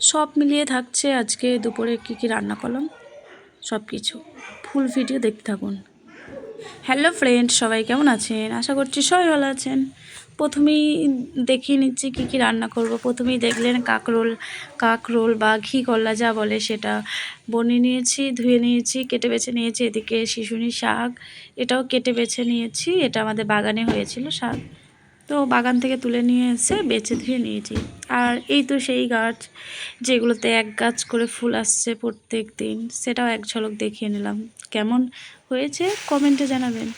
সব মিলিয়ে থাকছে আজকে দুপুরে কী কী রান্না করলাম? সব কিছু। ফুল ভিডিও দেখতে থাকুন। হ্যালো ফ্রেন্ড সবাই কেমন আছেন? আশা করছি সবাই ভালো আছেন। প্রথমেই দেখিয়ে নিচ্ছি কী কী রান্না করব। প্রথমেই দেখলেন কাকরোল কাকরোল বা ঘি কল্লা যা বলে সেটা বনে নিয়েছি, ধুয়ে নিয়েছি, কেটে বেছে নিয়েছি, এদিকে শিশুনি শাক, এটাও কেটে বেছে নিয়েছি, এটা আমাদের বাগানে হয়েছিল শাক। তো বাগান থেকে তুলে নিয়ে এসে বেছে ধুয়ে নিয়েছি। আর এই তো সেই গাছ যেগুলোতে এক গাছ করে ফুল আসছে প্রত্যেক দিন সেটাও এক ঝলক দেখিয়ে নিলাম। কেমন হয়েছে কমেন্টে জানাবেন।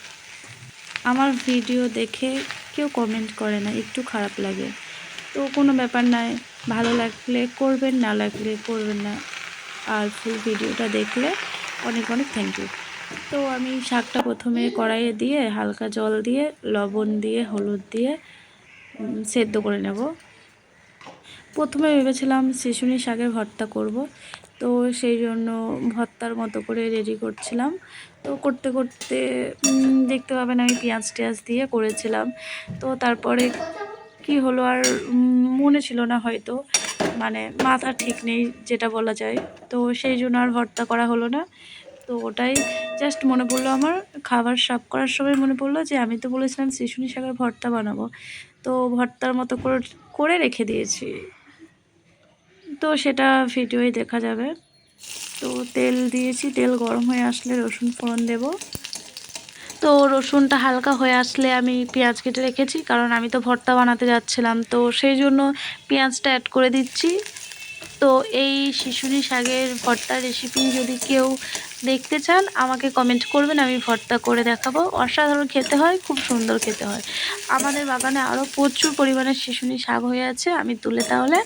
আমার ভিডিও দেখে কেউ কমেন্ট করে না, একটু খারাপ লাগে। তো কোনো ব্যাপার নাই, ভালো লাগলে করবেন, না লাগলে করবেন না। আর ফুল ভিডিওটা দেখলে অনেক অনেক থ্যাংক ইউ তো আমি শাকটা প্রথমে কড়াইয়ে দিয়ে হালকা জল দিয়ে, লবণ দিয়ে, হলুদ দিয়ে সেদ্ধ করে নেব। প্রথমে ভেবেছিলাম শিশুনি শাকের ভর্তা করব, তো সেই জন্য ভর্তার মতো করে রেডি করছিলাম। তো করতে করতে দেখতে পাবেন আমি পেঁয়াজ টেয়াজ দিয়ে করেছিলাম। তো তারপরে কি হলো আর মনে ছিল না হয়তো মানে মাথা ঠিক নেই যেটা বলা যায়। তো সেই জন্য আর ভর্তা করা হলো না। তো ওটাই জাস্ট মনে পড়ল আমার খাবার সাফ করার সময় মনে পড়ল যে আমি তো বলেছিলাম শিশুনি শাকের ভর্তা বানাবো। তো ভর্তার মতো করে করে রেখে দিয়েছি। তো সেটা ভিডিওই দেখা যাবে। তো তেল দিয়েছি, তেল গরম হয়ে আসলে রসুন ফোড়ন দেব। তো রসুনটা হালকা হয়ে আসলে আমি পেঁয়াজ কেটে রেখেছি, কারণ আমি তো ভর্তা বানাতে যাচ্ছিলাম। তো সেই জন্য পেঁয়াজটা অ্যাড করে দিচ্ছি। তো এই শিশুনি শাকের ভর্তা রেসিপি যদি কেউ দেখতে চান, আমাকে কমেন্ট করবেন, আমি ভর্তা করে দেখাবো। অসাধারণ খেতে হয়, খুব সুন্দর খেতে হয়। আমাদের বাগানে আরও প্রচুর পরিমাণে শিশুনি শাক হয়ে আছে, আমি তুলে তাহলে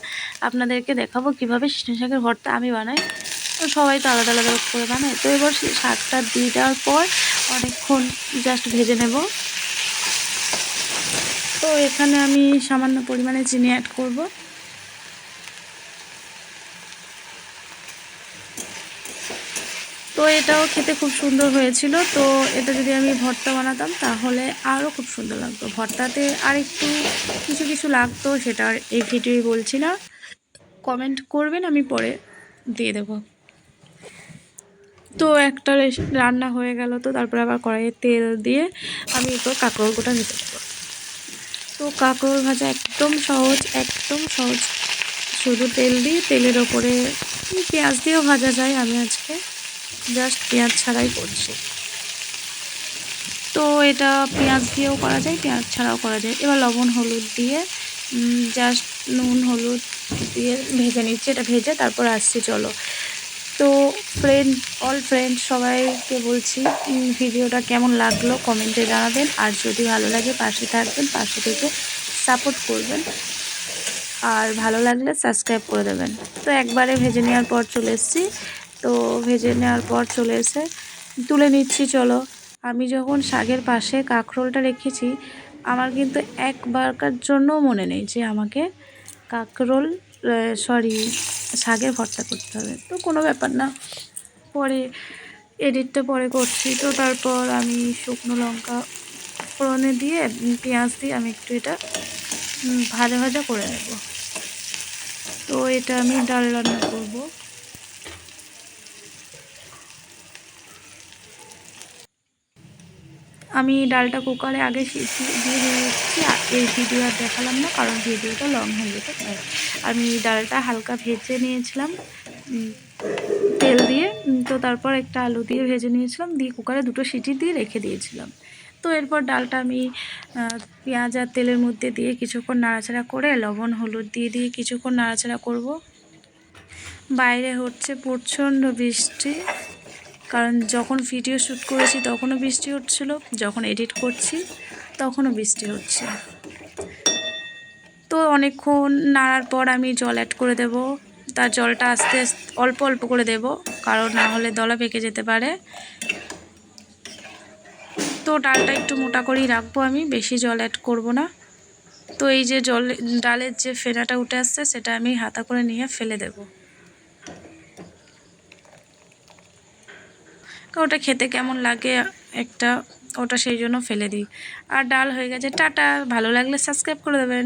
আপনাদেরকে দেখাবো কীভাবে শিশুনি শাকের ভর্তা আমি বানাই। তো সবাই তো আলাদা আলাদা করে বানায়। তো এবার শাকটা দিয়ে দেওয়ার পর অনেকক্ষণ জাস্ট ভেজে নেব। তো এখানে আমি সামান্য পরিমাণে চিনি অ্যাড করব। তো এটাও খেতে খুব সুন্দর হয়েছিল। তো এটা যদি আমি ভর্তা বানাতাম, তাহলে আরও খুব সুন্দর লাগতো। ভর্তাতে আর একটু কিছু কিছু লাগতো, সেটা আর এই ভিডিওই বলছি না। কমেন্ট করবেন, আমি পরে দিয়ে দেব। তো একটা রান্না হয়ে গেল, তো তারপরে আবার কড়াইয়ে তেল দিয়ে আমি কাঁকরোল গোটা ভেজে দেবো। তো কাঁকরোল ভাজা একদম সহজ একদম সহজ। শুধু তেল দিয়ে, তেলের ওপরে পেঁয়াজ দিয়েও ভাজা যায়, আমি আজকে জাস্ট পেঁয়াজ ছাড়াই করছি। তো এটা পেঁয়াজ দিয়েও করা যায়, পেঁয়াজ ছাড়াও করা যায়। এবার লবণ, হলুদ দিয়ে জাস্ট নুন, হলুদ দিয়ে ভেজে নিচ্ছি, এটা ভেজে তারপর আসছি, চলো। তো ফ্রেন্ড অল ফ্রেন্ড সবাইকে বলছি ভিডিওটা কেমন লাগল কমেন্টে জানাবেন। আর যদি ভালো লাগে পাশে থাকবেন, পাশে থেকে সাপোর্ট করবেন। আর ভালো লাগলে সাবস্ক্রাইব করে দেবেন। তো একবারে ভেজে নেওয়ার পর চলে এসেছি। তো ভেজে নেওয়ার পর চলে এসে তুলে নিচ্ছি চলো। আমি যখন শাকের পাশে কাঁকরোলটা রেখেছি আমার কিন্তু একবারকার জন্য মনে নেই যে আমাকে কাঁকরোল সরি শাকের ভর্তা করতে হবে। তো কোনো ব্যাপার না। পরে এডিটটা পরে করছি। তো তারপর আমি শুকনো লঙ্কা ফোড়নে দিয়ে পেঁয়াজ দিয়ে আমি একটু এটা ভাজা ভাজা করে নেব। তো এটা আমি ডাল রান্না করব। আমি ডালটা কুকারে আগে দিয়ে দিয়ে এসেছি এই ভিডিও আর দেখালাম না, কারণ ভিডিওটা লং হয়ে যেত। আমি ডালটা হালকা ভেজে নিয়েছিলাম তেল দিয়ে। তো তারপর একটা আলু দিয়ে ভেজে নিয়েছিলাম, দিয়ে কুকারে দুটো সিটি দিয়ে রেখে দিয়েছিলাম। তো এরপর ডালটা আমি পেঁয়াজ আর তেলের মধ্যে দিয়ে কিছুক্ষণ নাড়াচাড়া করে লবণ, হলুদ দিয়ে দিয়ে কিছুক্ষণ নাড়াচাড়া করব। বাইরে হচ্ছে প্রচণ্ড বৃষ্টি। কারণ যখন ভিডিও শ্যুট করেছি তখনও বৃষ্টি হচ্ছিল, যখন এডিট করছি তখনও বৃষ্টি হচ্ছে। তো অনেকক্ষণ নাড়ার পর আমি জল অ্যাড করে দেব। তার জলটা আস্তে আস্তে অল্প অল্প করে দেব, কারণ না হলে দলা পেকে যেতে পারে। তো ডালটা একটু মোটা করেই রাখব আমি, বেশি জল অ্যাড করব না। তো এই যে জল, ডালের যে ফেনাটা উঠে আসছে সেটা আমি হাতা করে নিয়ে ফেলে দেব। তো ওটা খেতে কেমন লাগে একটা, ওটা সেই জন্য ফেলে দিই। আর ডাল হয়ে গেছে। টাটা, ভালো লাগলে সাবস্ক্রাইব করে দেবেন।